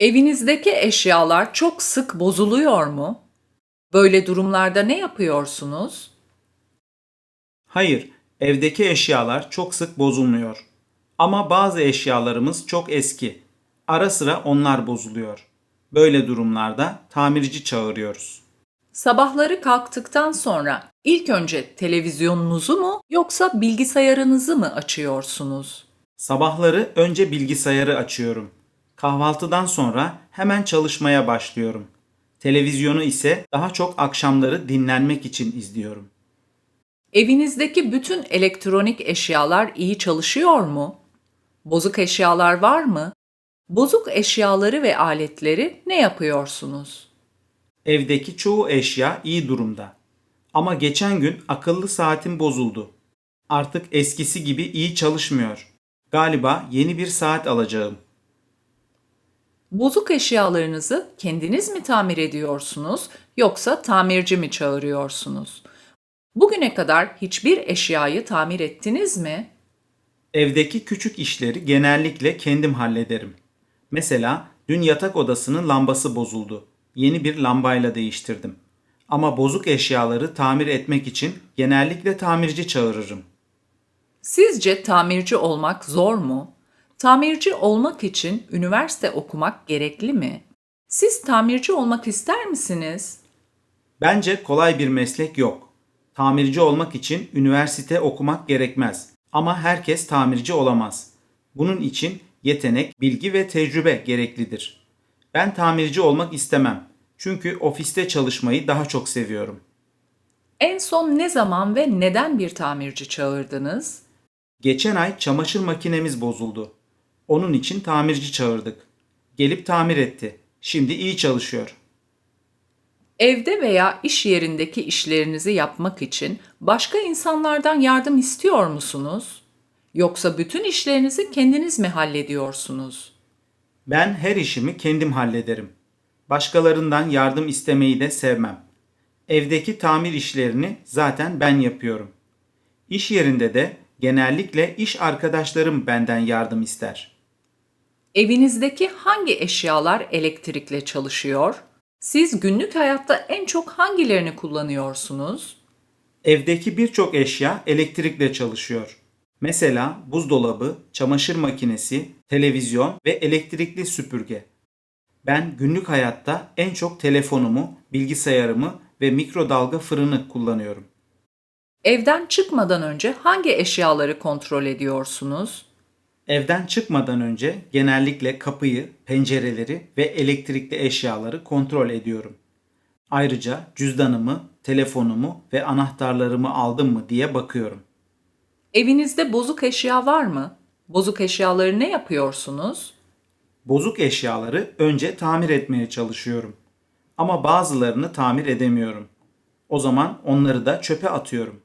Evinizdeki eşyalar çok sık bozuluyor mu? Böyle durumlarda ne yapıyorsunuz? Hayır, evdeki eşyalar çok sık bozulmuyor. Ama bazı eşyalarımız çok eski. Ara sıra onlar bozuluyor. Böyle durumlarda tamirci çağırıyoruz. Sabahları kalktıktan sonra ilk önce televizyonunuzu mu yoksa bilgisayarınızı mı açıyorsunuz? Sabahları önce bilgisayarı açıyorum. Kahvaltıdan sonra hemen çalışmaya başlıyorum. Televizyonu ise daha çok akşamları dinlenmek için izliyorum. Evinizdeki bütün elektronik eşyalar iyi çalışıyor mu? Bozuk eşyalar var mı? Bozuk eşyaları ve aletleri ne yapıyorsunuz? Evdeki çoğu eşya iyi durumda. Ama geçen gün akıllı saatim bozuldu. Artık eskisi gibi iyi çalışmıyor. Galiba yeni bir saat alacağım. Bozuk eşyalarınızı kendiniz mi tamir ediyorsunuz yoksa tamirci mi çağırıyorsunuz? Bugüne kadar hiçbir eşyayı tamir ettiniz mi? Evdeki küçük işleri genellikle kendim hallederim. Mesela dün yatak odasının lambası bozuldu. Yeni bir lambayla değiştirdim. Ama bozuk eşyaları tamir etmek için genellikle tamirci çağırırım. Sizce tamirci olmak zor mu? Tamirci olmak için üniversite okumak gerekli mi? Siz tamirci olmak ister misiniz? Bence kolay bir meslek yok. Tamirci olmak için üniversite okumak gerekmez. Ama herkes tamirci olamaz. Bunun için yetenek, bilgi ve tecrübe gereklidir. Ben tamirci olmak istemem. Çünkü ofiste çalışmayı daha çok seviyorum. En son ne zaman ve neden bir tamirci çağırdınız? Geçen ay çamaşır makinemiz bozuldu. Onun için tamirci çağırdık. Gelip tamir etti. Şimdi iyi çalışıyor. Evde veya iş yerindeki işlerinizi yapmak için başka insanlardan yardım istiyor musunuz? Yoksa bütün işlerinizi kendiniz mi hallediyorsunuz? Ben her işimi kendim hallederim. Başkalarından yardım istemeyi de sevmem. Evdeki tamir işlerini zaten ben yapıyorum. İş yerinde de genellikle iş arkadaşlarım benden yardım ister. Evinizdeki hangi eşyalar elektrikle çalışıyor? Siz günlük hayatta en çok hangilerini kullanıyorsunuz? Evdeki birçok eşya elektrikle çalışıyor. Mesela buzdolabı, çamaşır makinesi, televizyon ve elektrikli süpürge. Ben günlük hayatta en çok telefonumu, bilgisayarımı ve mikrodalga fırını kullanıyorum. Evden çıkmadan önce hangi eşyaları kontrol ediyorsunuz? Evden çıkmadan önce genellikle kapıyı, pencereleri ve elektrikli eşyaları kontrol ediyorum. Ayrıca cüzdanımı, telefonumu ve anahtarlarımı aldım mı diye bakıyorum. Evinizde bozuk eşya var mı? Bozuk eşyaları ne yapıyorsunuz? Bozuk eşyaları önce tamir etmeye çalışıyorum. Ama bazılarını tamir edemiyorum. O zaman onları da çöpe atıyorum.